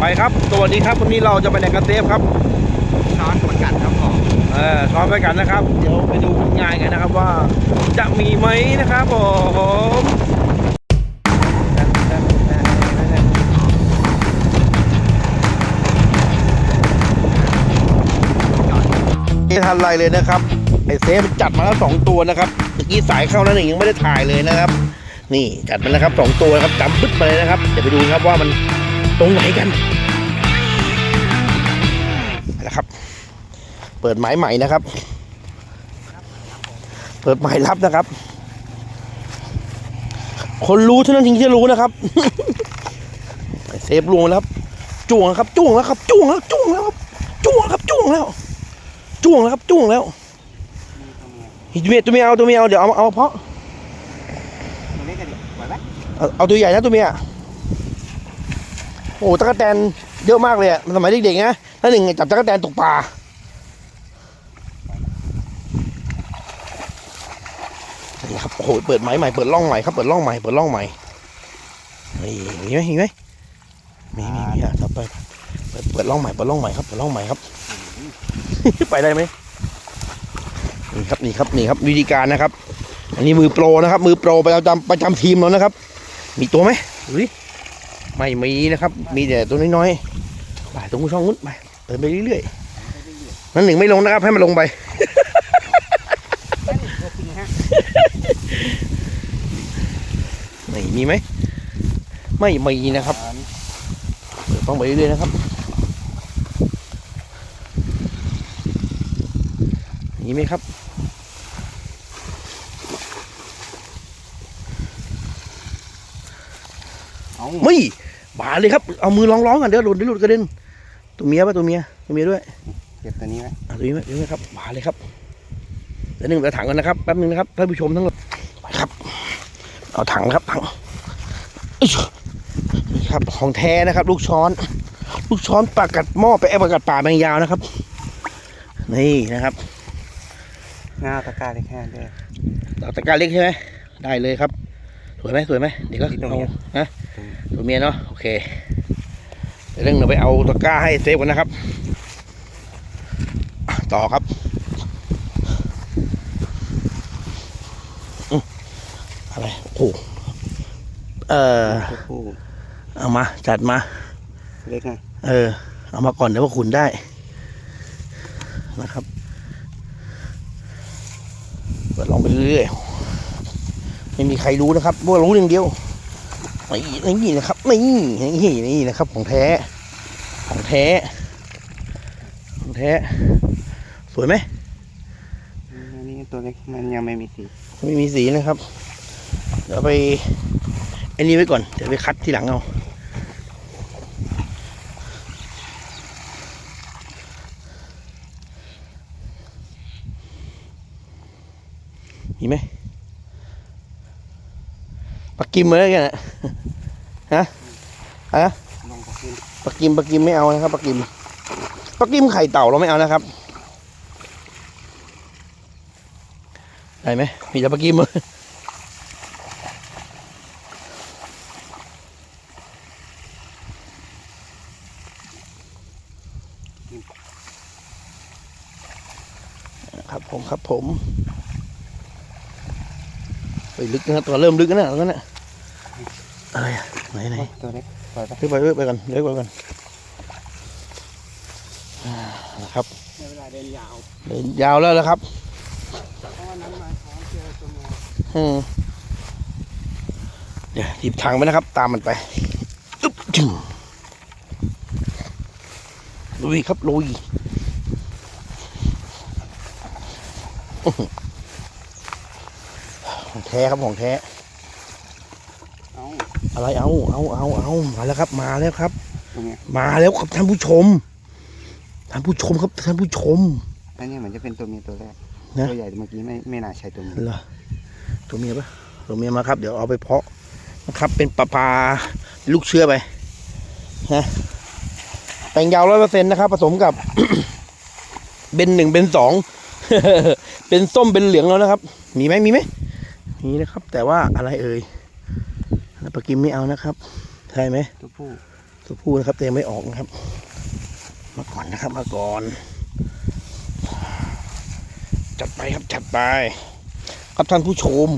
ไปครับสวัสดีครับวันนี้เราจะไปไหนกันเซฟครับช้อนประกันครับผมเออซ้อมไปกันนะครับ เดี๋ยวไปดูผลงานกันนะครับว่า จะมีไหมนะครับผมไม่ทันไรเลยนะครับไอเซฟจัดมาแล้วสองตัวนะครับเมื่อกี้สายเข้านั่นเองยังไม่ได้ถ่ายเลยนะครับ นี่จัดมาแล้วครับสองตัวนะครับจำปึ๊ดมาเลยนะครับเดี๋ยวไปดูครับว่ามัน ตรงไหนกันนะครับ เปิดหมายใหม่นะครับ เปิดหมายลับนะครับ คนรู้เท่านั้นถึงจะรู้นะครับไอ้เซฟลวงแล้วครับจ้วงแล้วครับจ้วงแล้วครับจ้วงแล้วจ้วงแล้วครับจ้วงครับจ้วงแล้วจ้วงแล้วครับจ้วงแล้วตัวเมียตัวเมียเอาตัวเมียเอาเดี๋ยวเอาเอาเพาะตัวนี้กันดิไหวไหมเอาเอาตัวใหญ่นะตัวเมีย โอ้โหตะกแตนเยอะมากเลยอะสมัยเด็กๆนะถ้าหนึ่งจับตะกแตนตกปลานี่ครับโอ้โหเปิดไม้ใหม่เปิดร่องใหม่ครับเปิดร่องใหม่เปิดร่องใหม่นี่มีไหมมีไหมมีมีมีอะต่อไปเปิดเปิดร่องใหม่เปิดร่องใหม่ครับเปิดร่องใหม่ครับ ไปได้ไหมนี่ครับนี่ครับนี่ครับวิธีการนะครับ อันนี้มือโปรนะครับ มือโปรประจำประจำทีมแล้วนะครับ มีตัวไหมดูดิ ไม่มีนะครับ มีแต่ตัวน้อยๆไปตรงช่องนู้นไปเดินไปเรื่อยๆนั่นหนึ่งไม่ลงนะครับให้มันลงไปไม่มีไหมไม่มีนะครับเดต้องไปเรื่อยๆนะครับมีไหมครับ เอา ไม่บาเลยครับ เอามือร้องๆกันเดี๋ยวหลุดเดี๋ยวหลุดกระเด็นตัวเมียป่ะตัวเมียตัวเมียด้วยเก็บตัวนี้ไว้อะตัวนี้ไหมตัวนี้ไหมครับบาเลยครับเดี๋ยวหนึ่งเดี๋ยวถังกันนะครับแป๊บนึงนะครับท่านผู้ชมทั้งหมดไปครับ เอาถังนะครับถังอึ๊ยนี่ครับของแท้นะครับ ลูกช้อน ลูกช้อนปลากัดหม้อไปแอบปลากัดป่าแมงยาวนะครับ นี่นะครับหน้าตะกร้าเล็กแค่เด้อเอาตะกร้าเล็กใช่ไหมได้เลยครับ สวยไหมสวยไหมเดี๋ยวก็ที่ตรงเอาเนี้ยนะ ตัวเมียเนาะโอเคเดี๋ยวเรื่องเราไปเอาตะกร้าให้เซฟกันนะครับอะต่อครับอืมอะไรโอ้โหเออตัวผู้เอามา จัดมาเล็กไงเออ เอามาก่อนเดี๋ยวว่าขุนได้นะครับเปิดลองไปเรื่อยๆไม่มีใครรู้นะครับว่ารู้อย่างเดียว นี่นี่นะครับนี่นี่นี่นะครับ ของแท้ ของแท้ ของแท้ สวยไหมอันนี้ตัวเล็กมันยังไม่มีสี ไม่มีสีนะครับ เดี๋ยวไปไอ้นี่ไว้ก่อน เดี๋ยวไปคัดทีหลังเอามีไหมปักกิมเลยกันนะ ฮะฮะลงกับพื้นปักกิมปักกิมไม่เอานะครับปักกิมปักกิมไข่เต่าเราไม่เอานะครับได้ไหมมีแต่ปักกิมเลยครับผมครับผมไปลึกนะตัวเริ่มลึกนะตรงนั้นนะ อะไรอะไหนไหนตัวเล็กปล่อยไปเลื่อนไปเลื่อนไปก่อนเลื่อนไปก่อนอ่านะครับในเวลาเดินยาวเดินยาวแล้วนะครับเพราะว่านั้นมาช้อนเจอตัวเมียอืมเดี๋ยวหยิบถังไปนะครับ ตามมันไปอึ๊บจึงลุยครับลุยอื้อหือของแท้ครับของแท้เอา อะไรเอาเอาเอาเอามาแล้วครับ มาแล้วครับตัวเมียมาแล้วครับท่านผู้ชมท่านผู้ชมครับท่านผู้ชมอันนี้เหมือนจะเป็นตัวเมียตัวแรกนะตัวใหญ่เมื่อกี้ไม่ไม่น่าใช่ตัวเมียเหรอตัวเมียปะตัวเมียมาครับ เดี๋ยวเอาไปเพาะนะครับ เป็นปลาปลาลูกเชื่อไปนะแปลงยาวร้อยเปอร์เซ็นต์นะครับ ผสมกับเบนหนึ่งเบนสองเป็นส้มเป็นเหลืองแล้วนะครับ มีไหมมีไหมมีนะครับ แต่ว่าอะไรเอ่ย ปลากิมไม่เอานะครับ ใช่ไหมตัวผู้ตัวผู้นะครับแต่ยังไม่ออกนะครับ มาก่อนนะครับมาก่อน จัดไปครับจัดไป ครับท่านผู้ชม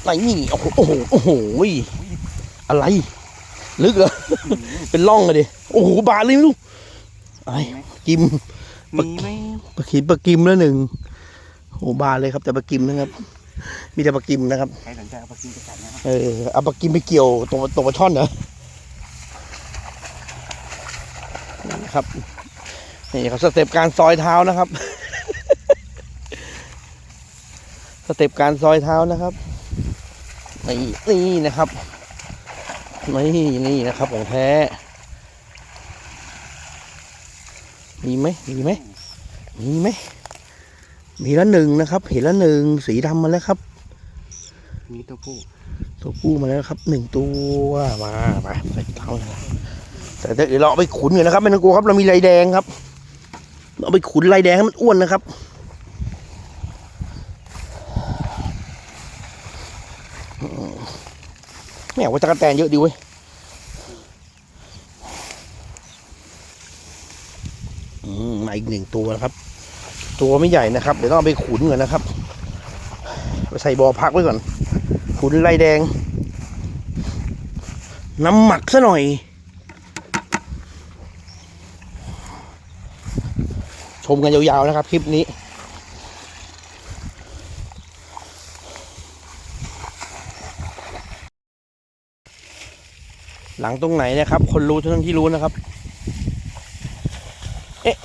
อะไรนี่โอ้โหโอ้โหโอ้โหอะไร ลึกเหรอเป็นร่องเลยดิโอ้โหบาดเลยไม่รู้อะไรกิมมีไหมปลาขีปลากิมแล้วหนึ่งโอ้บาดเลยครับแต่ปลากิมนะครับ มีแต่ปลากิมนะครับใครสนใจเอาไปกินจะกัดนะครับเออเอาปลากิมไปเกี่ยวตรงตรงปลาช่อนเหรอนี่ครับนี่ครับสเต็ปการซอยเท้านะครับ สเต็ปการซอยเท้านะครับนี่นี่นะครับนี่นี่นะครับของแท้มีไหมมีไหมมีไหม มีละหนึ่งนะครับ เห็นละหนึ่งสีดำมาแล้วครับมีตัวผู้ตัวผู้มาแล้วครับหนึ่งตัวมาไปใส่เท้าเลยนะแต่เดี๋ยวเราเอาไปขุนกันนะครับไม่ต้องกลัวครับเรามีลายแดงครับ เราเอาไปขุนลายแดงให้มันอ้วนนะครับอืมแม่ว่าตะกแตนเยอะดีเว้ยอืมมาอีกหนึ่งตัวนะครับ ตัวไม่ใหญ่นะครับ เดี๋ยวต้องเอาไปขุนก่อนนะครับ ไปใส่บ่อพักไว้ก่อน ขุนลายแดง น้ำหมักซะหน่อย ชมกันยาวๆนะครับ คลิปนี้หลังตรงไหนนะครับ คนรู้เท่านั้นที่รู้นะครับ เอ๊ะ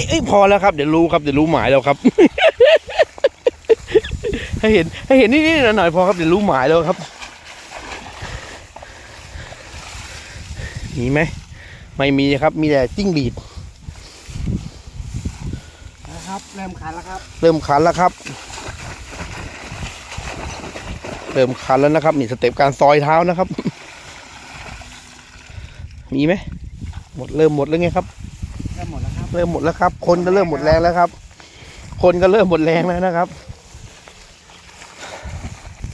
อ้ยเอ้ยพอแล้วครับ เดี๋ยวรู้ครับเดี๋ยวรู้หมายแล้วครับ ให้เห็นให้เห็นนิดๆหน่อยๆพอครับเดี๋ยวรู้หมายแล้วครับมีไหมไม่มีครับ มีแต่จิ้งหรีดนะครับเริ่มขันแล้วครับ เริ่มคันแล้วครับเริ่มคันแล้วนะครับนี่สเต็ปการซอยเท้านะครับ มีไหมหมดเริ่มหมดแล้วไงครับ เริ่มหมดแล้วครับ คนก็เริ่มหมดแรงแล้วครับ คนก็เริ่มหมดแรงแล้วนะครับ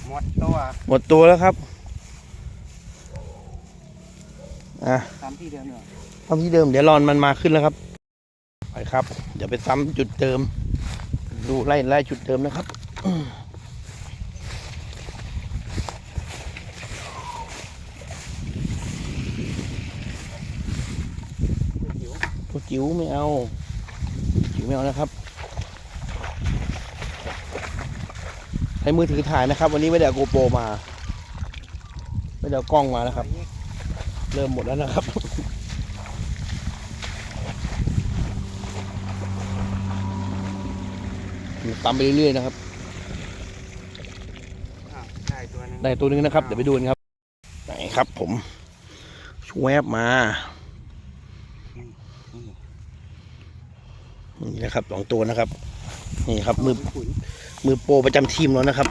หมดตัวหมดตัวแล้วครับอะตามที่เดิมเลยทำที่เดิมเดี๋ยวรอนมันมาขึ้นแล้วครับไปครับ เดี๋ยวไปซ้ำจุดเดิม ดูไล่ไล่จุดเดิมนะครับอืม ตัวจิ๋วไม่เอา จิ๋วไม่เอานะครับ ใช้มือถือถ่ายนะครับ วันนี้ไม่ได้เอาโกโปรมา ไม่ได้เอากล้องมานะครับ เริ่มหมดแล้วนะครับตามไปเรื่อยๆนะครับอ้าวได้ตัวหนึงได้ตัวหนึงนะครับ เดี๋ยวไปดูกันครับ ไหนครับผมชวบมา นี่นะครับสองตัวนะครับ นี่ครับ มือขุนมือโปรประจำทีมแล้วนะครับ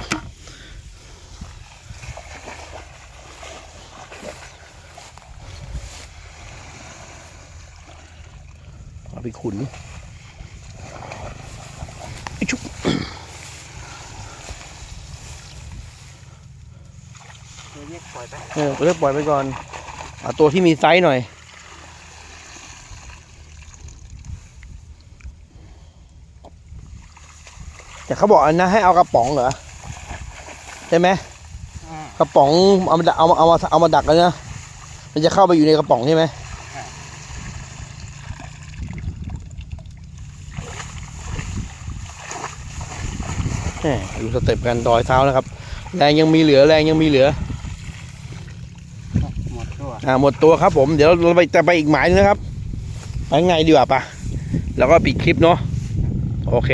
เอาไปขุนไอ้ชุบตัวเรียกปล่อยไปเออเลือกปล่อยไปก่อนเอาตัวที่มีไซส์หน่อย เขาบอกอันนะให้เอากระป๋องเหรอใช่ไหมอ่ากระป๋องเอามาดักเอามาเอามาเอามาดักแล้วนะมันจะเข้าไปอยู่ในกระป๋องใช่ไหมแหมดูสเต็ปกันดอยเท้านะครับ แรงยังมีเหลือแรงยังมีเหลือหมดตัวอ่าหมดตัวครับ ผมเดี๋ยวเราไปจะไปอีกหมายหนึงนะครับไปไงดีกว่าปะแล้วก็ปิดคลิปเนาะโอเค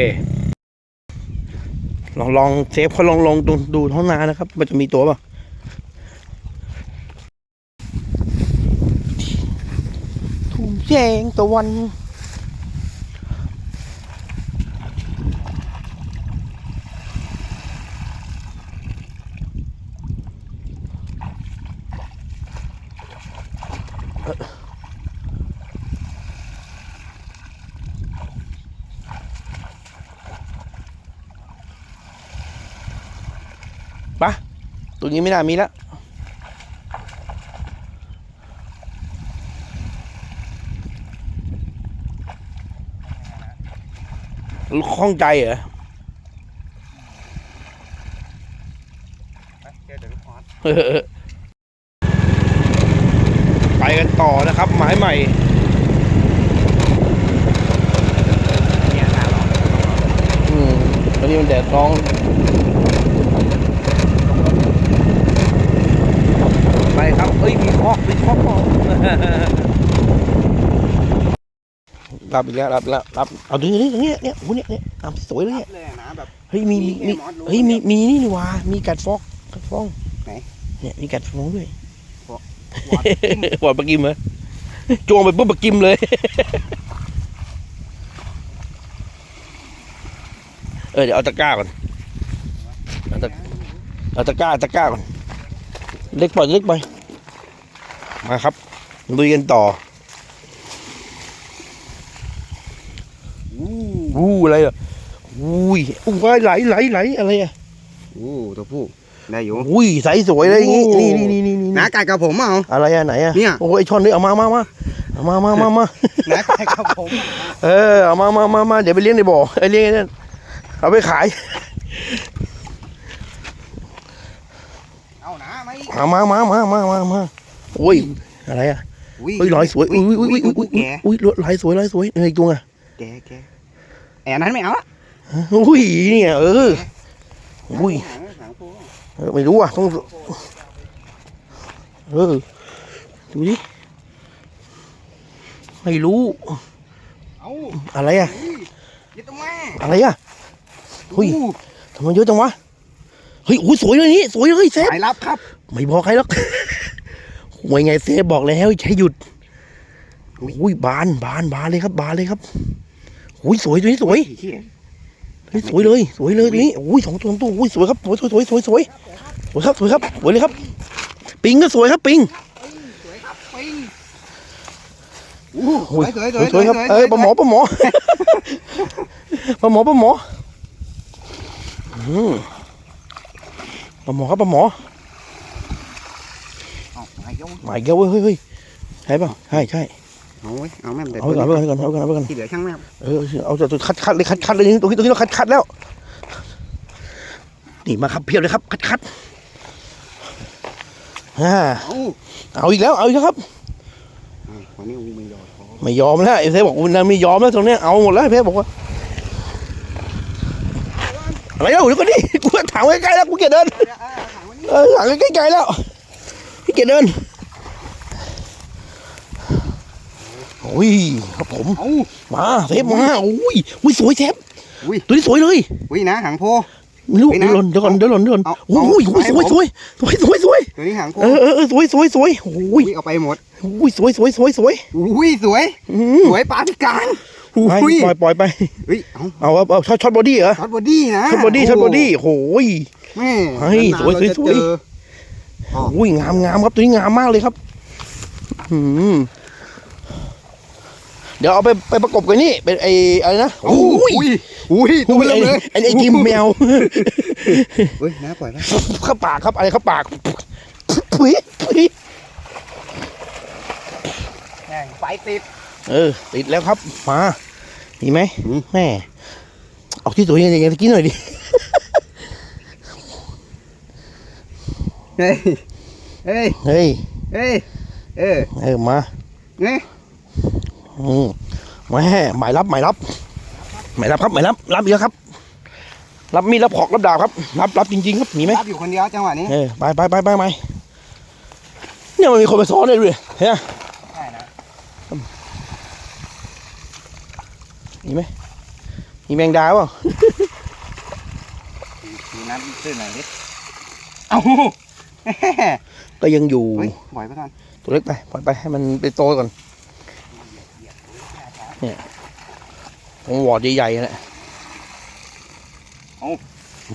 ลองลองเซฟเขาลองลองดูดูท้องนานะครับ มันจะมีตัวป่ะทุ่งแจงตะวัน ตัวนี้ไม่น่ามีแล้วข้องใจเหรอไปกันต่อนะครับ หมายใหม่อืมวันนี้มันแดดร้อน ยมีคอกมีคอกรับอีกแล้วรับอีกแล้วรับเอาดูนี่ตรงนี้เนี่ยโอ้โหเนี่ยเนี่ยเอาสวยเลยเนี่ยเลยนะแบบเฮ้ยมีมีมีมอสรู้เฮ้ยมีมีนี่นี่หว่ามีกัดฟอกกัดฟองไหนเนี่ยมีกัดฟองด้วยวอดหวานปลากิมเหรอจวงไปปุ๊บปลากิมเลยเออเดี๋ยวเอาตะกร้าก่อนเอาตะเอาตะกร้าตะกร้าก่อนเล็กไปเล็กไป มาครับลุยกันต่ออู้อู้อะไรอะอุ้ยอุ้ยไหลไหลไหลอะไรอะอู้ตัวผู้ได้อยู่อุ้ยใสสวยเลยอย่างงี้โอ้นี่นี่นี่นี่นี่น้ากัดกับผมเอาอะไรอะไหนอะเนี่ยโอ้ยไอ้ช่อนนี่เอามามามาเอามามามามาน้ากัดกับผมเออเอามามามามาเดี๋ยวไปเลี้ยงในบ่อไอ้เลี้ยงไอ้นั่นเอาไปขายเอาน้าไหมเอามามามามามามา โอ้ยอะไรอะอุ้ยเฮ้ยลอยสวยอุ้ยอุ้ยอุ้ยอุ้ยอุ้ยแกอุ้ยลอยสวยลอยสวยเอ้ยจุงอะแกแกแอนนั้นไม่เอาละอุ้ยเนี่ยเอออุ้ยหางหางผู้เออไม่รู้อะต้องเออดูดิไม่รู้เอาอะไรอะอุ้ยยึดตรงแม่อะไรอะอุ้ยอู้ทำไมเยอะจังวะเฮ้ยอุ้ยสวยเลยนี่สวยเลยเซฟสายลับครับ ไม่บอกใครหรอก หวยไงเซฟบอกแล้วใช้หยุดอุ้ยบานบานบานเลยครับ บานเลยครับอุ้ยสวยตัวนี้สวยเหี้ยเฮ้ยสวยเลยสวยเลยตัวนี้อุ้ยสองตัวสองตัวอุ้ยสวยครับสวยสวยสวยสวยสวยสวยครับสวยครับสวยเลยครับ ปิงก็สวยครับปิงสวยครับปิงอู้สอุ้วยยสวยสวยสวยครับเออปลาหมอปลาหมอปลาหมอปลาหมออืมปลาหมอครับปลาหมอ เอาไปยกหมายเกี้ยวเว้ยเฮ้ยเฮ้ยใช่เปล่าใช่ใช่เอาไว้เอาแม่มเด็ดเอาไว้ก่อนเอาไว้ก่อนเอาไว้ก่อนเอาไว้ก่อนที่เหลือช่างแม่มเออเอาตัวคัดคัดเลยคัดคัดเลยตรงนี้ตรงนี้เราคัดคัดแล้วนี่มาครับเพียบเลยครับคัดคัดอ่าเอาเอาอีกแล้วเอาอีกแล้วครับอะวันนี้อุ้งไม่ยอดท้อไม่ยอมแล้วไอ้เพชรบอกวันนั้นไม่ยอมแล้วตรงเนี้ยเอาหมดแล้วไอ้เพชรบอกว่าอะไรเล่าเดี๋ยวก็ดิกูถามใกล้ๆแล้วกูเกียจเดินอ่าถามวันนี้เออถามใกล้ๆแล้ว พี่เกียจเดินโอ้ยครับผมเอามาเซฟมาโอ้ยอุ้ยสวยเซฟอุ้ยตัวนี้สวยเลยอุ้ยนะหางโพไม่รู้เฮ้ยเดี๋นะยวหล่นเดี๋ยวก่อนเดี๋ยวหล่นเดี๋ยวหล่นเอาโอ้ยเอาโอ้ยสวยเอาสวยสวยสวยสวยตัวนี้หางโพเออเออเออสวยสวยสวยโอ้ยอุ้ยเอาไปหมดโอ้ยสวยสวยสวยสวยอุ้ยสวยอืมสวยปลาพิการไปอุ้ยปล่อยปล่อยไปเฮ้ยเอาเอาเอาเอาช็อตช็อตบอดี้เหรอช็อตบอดี้นะช็อตบอดี้ช็อตบอดี้โอ้ยแม่เฮ้ยนานๆสวยเราจะสวยเจ ออุ้ยงามงามครับตัวนี้งามมากเลยครับอืมเดี๋ยวเอาไปไปประกบกันนี่เป็นไออะไรนะโอ้ยอุ้ยอุ้ยตัวอุ้ยเริ่ไอ้มเลยไอ้ไอ้กิมแมวเฮ้ยน้าปล่อยไหมเข้าปากครับอะไรเข้าปากปุ๋ยปุ๋ยแม่งไฟติด เออ ติดแล้วครับมามีไหมมีแม่เอาที่สวยอย่างอย่างตะกี้หน่อยดิ เฮ้ย เฮ้ย เฮ้ย เฮ้ย เออ เออมาเนี่ยอืมแม่หมายรับหมายรับหมายรับครับหมายรับรับเยอะครับ รับมีดรับหอกรับดาบครับรับรับจริงๆครับมีไหมรับอยู่คนเดียวจังหวะนี้เออไปไปไปไปไปเนี่ยมันมีคนมาซ้อนเลยด้วยเฮ้ยใช่นะมีไหมมีแมงดาเปล่ามีน้ำตื้นหน่อยดิเอ้า ก็ยังอยู่เฮ้ยปล่อยไปก่อนตัวเล็กไปปล่อยไปให้มันไปโตก่อนเนี่ยของวอร์ดใหญ่ๆนะ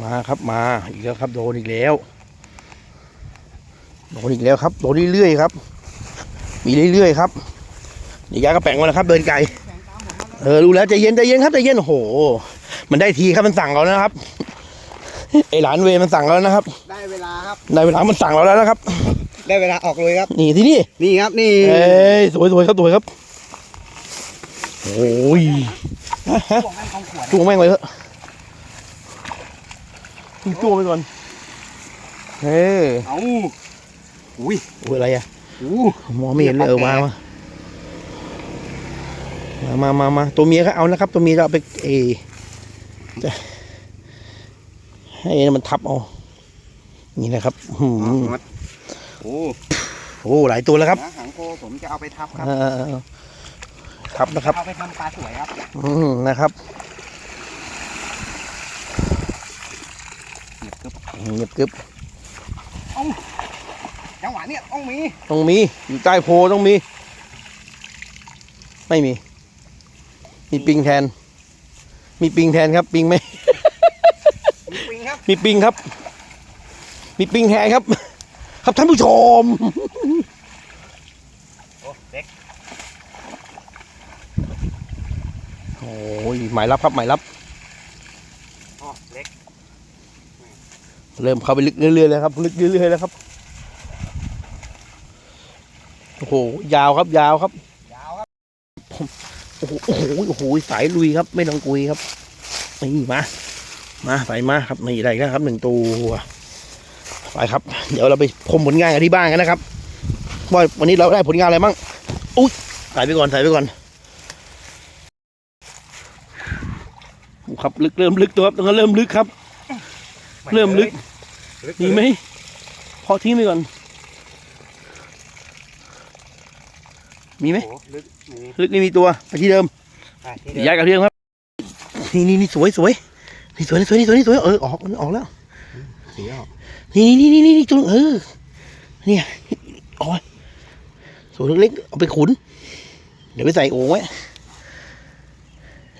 มาครับมาอีกแล้วครับโดนอีกแล้วโดนอีกแล้วครับโดนเรื่อยๆครับ มีเรื่อยๆครับเดี๋ยวยากระแปงมาแล้วครับ เดินไกลเออรู้แล้วใจเย็นใจเย็นครับใจเย็นโอ้โห มันได้ทีครับมันสั่งเราแล้วนะครับ ไอหลานเวรมันสั่งเราแล้วนะครับ ได้เวลาครับในเวลามันสั่งเราแล้วนะครับ ได้เวลาออกเลยครับ นี่ที่นี่ นี่ครับนี่เอ้ยสวยสวยครับสวยครับ โอ้ยฮะฮะพวกนั้นของขวดจ้วงแม่งเลยเถอะจ้วงไปก่อน เฮ้ยเอาอุ้ยโอ้ยอะไรอะอู้มองไม่เห็นเลยเออมามามามามาตัวเมียก็เอานะครับ ตัวเมียจะเอาไปเอจะ ให้มันทับเอา นี่นะครับหืมโอ้โอ้หลายตัวแล้วครับนะหางโคผมจะเอาไปทับครับเออทับนะครับเอาไปทำปลาสวยครับ อืมนะครับเงียบกึบเงียบกึบจังหวะเนี้ยต้องมีต้องมีอยู่ใต้โพต้องมี ไม่มี มีปิงแทน มีปิงแทนครับ ปิงไหม มีปิงครับมีปิงครับ มีปิงแทนครับ ครับท่านผู้ชมโอ้เด็กโอ้ยหมายรับครับหมายรับโอ้เล็กเริ่มเข้าไปลึกเรื่อยๆแล้วครับ ลึกเรื่อยๆแล้วครับโอ้โหยาวครับยาวครับยาวครับโอ้โหโอ้โหโอ้โหสายลุยครับ ไม่ต้องกุยครับนี่มา มาไปมาครับนี่ได้แล้วครับหนึ่งตัวไปครับ เดี๋ยวเราไปพมผลงานกันที่บ้านกันนะครับว่าวันนี้เราได้ผลงานอะไรบ้างอุ้ยถ่ายไปก่อนถ่ายไปก่อนโอ้ครับลึกเริ่มลึกตัวครับตรงนั้นเริ่มลึกครับ เริ่มลึกมีไหมพอทิ้งไปก่อน มีไหมโอ้ลึกมีลึกนี่มีตัวไปที่เดิมอะที่เดิมย้ายกับเรื่องครับ นี่นี่นี่สวยสวย นี่สวยนี่สวยนี่สวยนี่สวยเออออกมันออกแล้วสีออกนี่นี่นี่นี่นี่จุงเออเนี่ยโอ้ยสวยเล็กๆเอาไปขุน เดี๋ยวไปใส่โอ่งไว้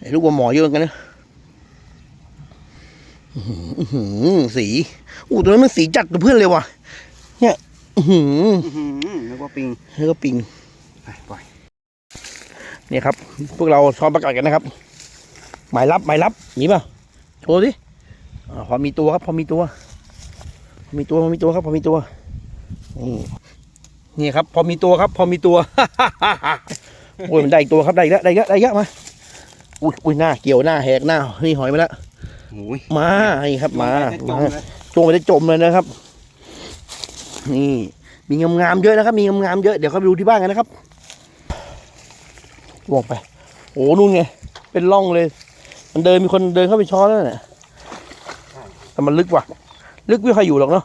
ไอ้ลูกวัวหมอเยอะเหมือนกันนะอื้อหืออื้อหือสีอู้ตัวนั้นมันสีจัดกับเพื่อนเลยว่ะ เนี่ยอื้อหืออื้อหือนึกว่าปิงแล้วก็ปิงไปปล่อยเนี่ยครับ พวกเราซ้อมประกาศกันนะครับ หมายรับหมายรับมีป่ะ โชว์สิอาพอมีตัวครับ พอมีตัวพอมีตัวพอมีตัวครับ พอมีตัว นี่นี่ครับ พอมีตัวครับ พอมีตัวโอ้ยมันได้อีกตัวครับได้อีกแล้วได้อีกแล้วได้อีกแล้วมาอุ้ยอุ้ยหน้าเกี่ยวหน้าแหกหน้านี่หอยมาแล้วโอ้ยมานี่ครับมาจมามเลยจงไปได้จมเลยนะครับ นี่ มีงามๆเยอะนะครับ มีงามๆเยอะเดี๋ยวเขาไปดูที่บ้านกันนะครับลงไปโอ้นู่นไงเป็นร่องเลย มันเดินมีคนเดินเข้าไปช้อนแล้วน่ะแต่มันลึกว่ะ ลึกไม่ใครอยู่หรอกเนาะ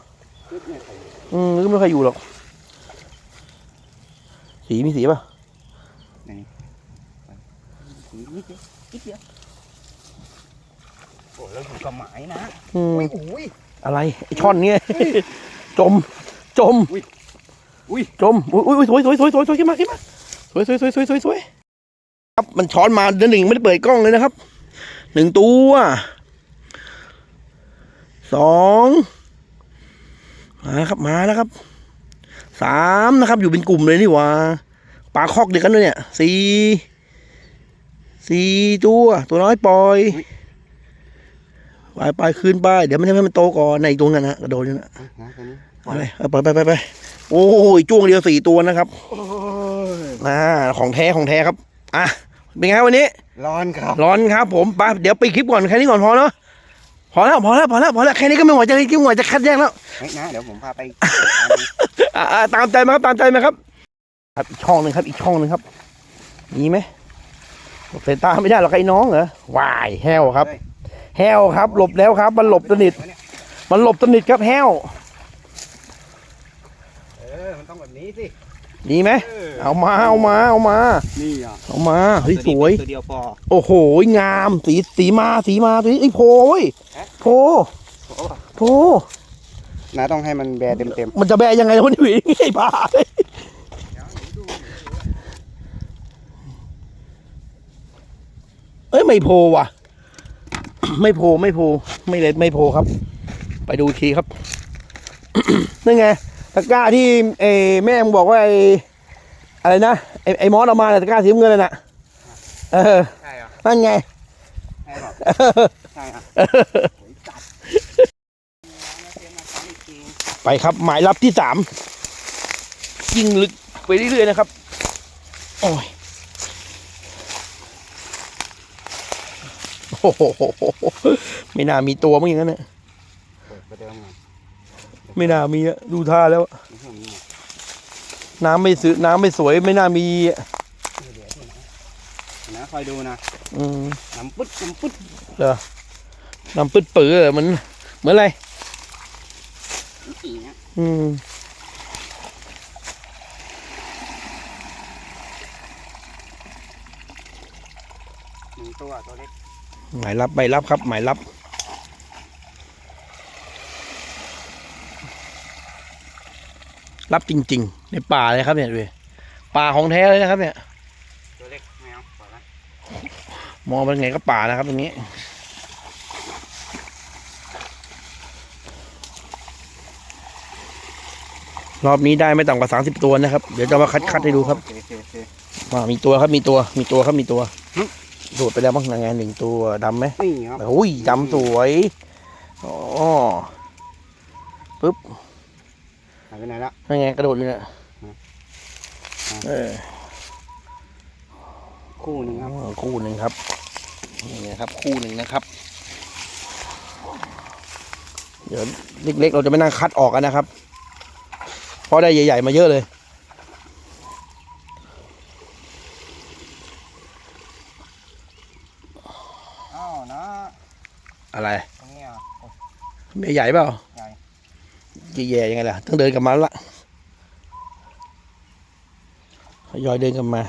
ลึกเนี่ยใส่อืมลึกไม่ใครอยู่หรอก สีมีสีป่ะสีนิดเดียวนิดเดียวโอ้เราอยู่กับหมายนะอืมอุ้ยอุ้ยอะไรไอช่อนเนี่ยจม จมอุ้ยอุ้ยจม อุ้ยอุ้ยสวยสวยสวยสวยสวยขึ้นมาขึ้นมาสวยสวยสวยสวยสวยสวยครับมันช้อนมาเดือนหนึ่งไม่ได้เปิดกล้องเลยนะครับ หนึ่งตัวสองมาแล้วครับมาแล้วครับสามนะครับ อยู่เป็นกลุ่มเลยนี่หว่าปลาคอกเดียวกันด้วยเนี่ยสี่สี่ตัว ตัวน้อยปล่อยไปไปคืนไปเดี๋ยวมันจะให้มันโตก่อนในอีกตัวนั้นนะกระโดดอยู่นะเอานะตัวนี้ไปเอาไปไปไปไปโอ้ยจ้วงเดียวสี่ตัวนะครับโอ้ยอ่าของแท้ของแท้ครับ อะเป็นไงวันนี้ ร้อนครับ ร้อนครับผมไปเดี๋ยวไปดคลิปก่อนแค่นี้ก่อนพอเนาะพอแล้วพอแล้วพอแล้วพอแล้วแค่นี้ก็ไม่ไหวจะกินไหวจะคัดแยกแล้วเฮ้ยนะเดี๋ยวผมพาไปอ่าอ่าตามใจมาครับตามใจมาครับ ครับอีกช่องหนึ่งครับ อีกช่องหนึ่งครับมีไหมหลบสายตาไม่ได้หรอกไอ้น้องเหรอวายแห้วครับแห้วครับ หลบแล้วครับ มันหลบสนิทมันหลบสนิทครับแห้วเออมันต้องแบบนี้สิ มีไหมเออเอามาเอามาเอามา นี่อะเอามาเฮ้ยสวย ตัวเดียวพอโอ้โหงามสีสีมาสีมาตัวนี้ไอ้ยโพเว้ยฮะโพโอ้โพนะต้องให้มันแบร์เต็มเต็มมันจะแบยังไงวะนี่หวีไอ้บ้าเลยเอ้ยไม่โพว่ะ ไม่โพไม่โพไม่เล็ดไม่โพครับ ไปดูอีกทีครับนั่นไง ตะกร้าที่เออแม่มึงบอกว่าไอ้อะไรนะไอ้ไอ้มอสเอามาน่ะตะกร้าสีน้ำเงินน่ะน่ะเออใช่เหรอนั่นไงใช่หรอใช่อะโอ้ยจัดเตรียมมาทำอีกทีไปครับหมายรับที่สามยิงลึกไปเรื่อยๆนะครับ โอ้ยโอ้โหไม่น่ามีตัวมั้งอย่างนั้นเนี่ยเปิดประเดิมไง ไม่น่ามีอะดูท่าแล้วไม่ใช่มีน้ำไม่ซื้อน้ำไม่สวยไม่น่ามีอะเดี๋ยวที่ไหนนะคอยดูนะอืมน้ำปึ๊ดน้ำปึ๊ดเหรอน้ำปื้ดปื้อเหมือนเหมือนอะไรอย่างเงี้ยอืมหนึ่งตัวตัวเล็กหมายรับหมายรับครับหมายรับ รับจริง ๆ ในป่าเลยครับเนี่ยดูดิป่าของแท้เลยนะครับ เนี่ยตัวเล็กไม่เอาปล่อยละมองเป็นไงก็ป่านะครับ ตรงนี้รอบนี้ได้ไม่ต่ำกว่าสามสิบตัวนะครับ เดี๋ยวจะมาคัดคัดให้ดูครับโอเคโอเคโอเคว่ามีตัวครับมีตัว มีตัวครับมีตัวหึโดดไปแล้วบ้างยังไงหนึ่งตัวดำไหมนี่ครับโอ้ยดำสวยอ๋อปึ๊บหายไปไหนละยังไงกระโดดอยู่เนี่ยหึเออคู่หนึ่งครับอ๋อคู่หนึ่งครับนี่นะครับ คู่หนึ่งนะครับ เดี๋ยวเล็กๆเราจะไม่นั่งคัดออกกันนะครับ เพราะได้ใหญ่ ๆ มาเยอะเลยอ้าวนะอะไรตรงนี้อะโอ้ไม่ใหญ่เปล่า ใหญ่แย่ๆยังไงล่ะ ต้องเดินกลับมาแล้วละทยอยเดินกลับมา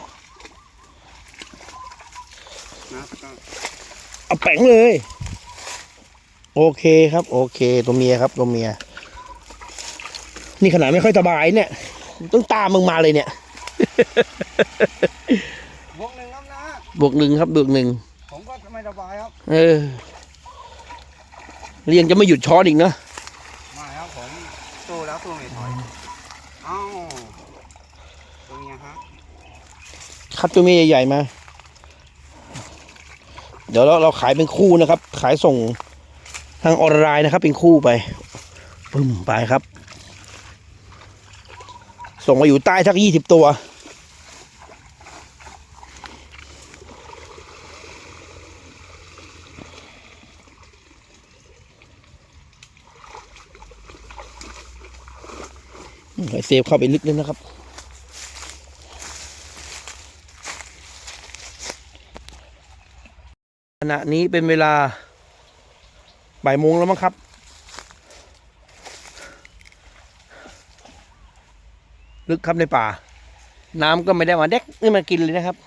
นะก็เอาแป้งเลย โอเคครับ โอเค ตัวเมียครับ ตัวเมีย นี่ขนาดไม่ค่อยสบายเนี่ย ต้องตามมึงมาเลยเนี่ย บวกหนึ่งครับนะ บวกหนึ่งครับ บวกหนึ่ง ผมก็ไม่สบายครับ เออเรียงจะไม่หยุดช้อนอีกเนอะ มาครับผมสู้แล้วสู้ไม่ถอยเอ้าตรงนี้ฮะ คัดตัวเมียใหญ่ๆมา เดี๋ยวเราเราขายเป็นคู่นะครับ ขายส่งทางออนไลน์นะครับ เป็นคู่ไปปึ้มไปครับ ส่งมาอยู่ใต้สักยี่สิบตัวเซฟเข้าไปลึกเลยนะครับ ขณะนี้เป็นเวลาบ่ายโมงแล้วมั้งครับ ลึกครับในป่า น้ำก็ไม่ได้มาเด็กนี่มากินเลยนะครับ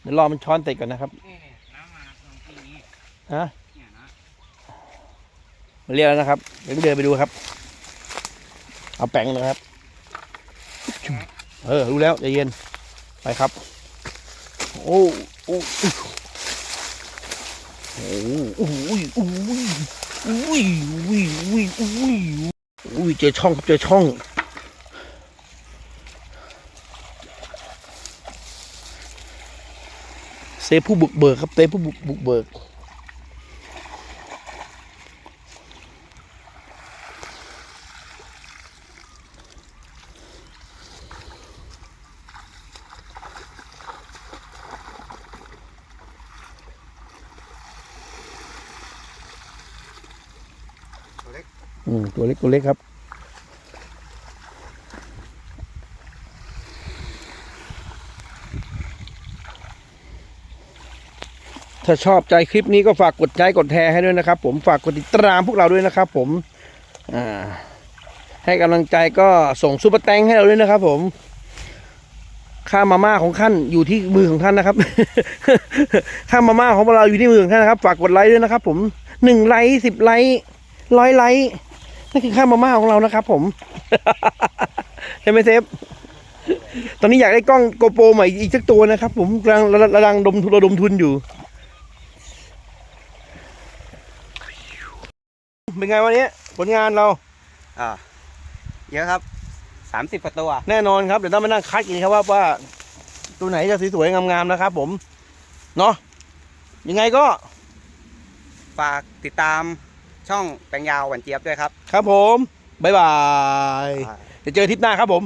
เดี๋ยวรอมันช้อนเสร็จก่อนนะครับนี่น้ำมาตรงที่นี้ฮะเนี่ยนะมาเรียกแล้วนะครับเดี๋ยวเดินไปดูครับ เอาแป้งนะครับ เออ รู้แล้วใจเย็น ไปครับ โอ้โอ้ โอ้โอ้ยโอ้ยโอ้ยโอ้ยโอ้ยโอ้ยโอ้ยเจอช่องครับเจอช่องเซฟผู้บุกเบิกครับเซฟผู้บุกบุกเบิก ตัวเล็ก อืม ตัวเล็กตัวเล็กครับ ถ้าชอบใจคลิปนี้ก็ฝากกดไลค์กดแชร์ให้ด้วยนะครับ ผมฝากกดติดตามพวกเราด้วยนะครับ ผมให้กำลังใจก็ส่งซุปเปอร์แตงให้เราด้วยนะครับ ผมค่ามาม่าของท่านอยู่ที่มือของท่านนะครับ ค่ามาม่าของเราอยู่ที่มือของท่านนะครับ ฝากกดไลค์ด้วยนะครับ ผมหนึ่งไลค์สิบไลค์ร้อยไลค์ นั่นคือค่ามาม่าของเรานะครับผม ใช่ไหมเซฟ ตอนนี้อยากได้กล้องโกโปรใหม่อีกสักตัวนะครับ ผมกำลังระระดังดมทุนระดมทุนอยู่ เป็นไงวันนี้ ผลงานเรา อ่า เยอะครับสามสิบกว่าตัว แน่นอนครับ เดี๋ยวต้องมานั่งคัดกันครับว่าว่า ตัวไหนจะสวยๆงามๆนะครับผม เนาะยังไงก็ ฝากติดตาม ช่องแปลงยาวหวันเจี๊ยบด้วยครับ ครับผม บ๊ายบายเดี๋ยวเจอทริปหน้าครับผม